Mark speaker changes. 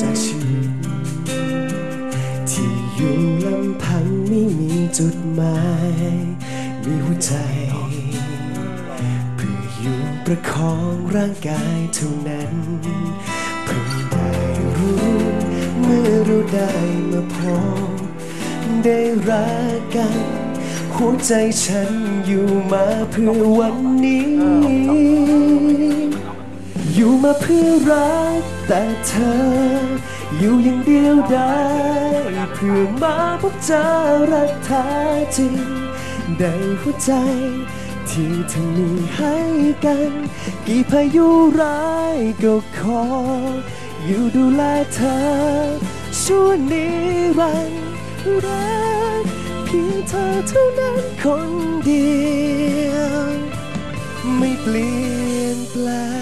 Speaker 1: จากชีวิตที่อยู่ลำพังไม่มีจุดหมาย มีหัวใจ เพื่ออยู่ประคองร่างกายเท่านั้นเพิ่งได้รู้เมื่อเราได้มาพบได้รักกัน หัวใจฉันอยู่มาเพื่อวันนี้ อยู่มาเพื่อรักแต่เธอ อยู่อย่างเดียวได้เพื่อมาพบเจอรักแท้จริงได้หัวใจ ที่เธอมีให้กัน กี่พายุร้ายก็ขอ อยู่ดูแลเธอชั่วนิรันดร์รักเพียงเธอเท่านั้นคนเดียว ไม่เปลี่ยนแปลง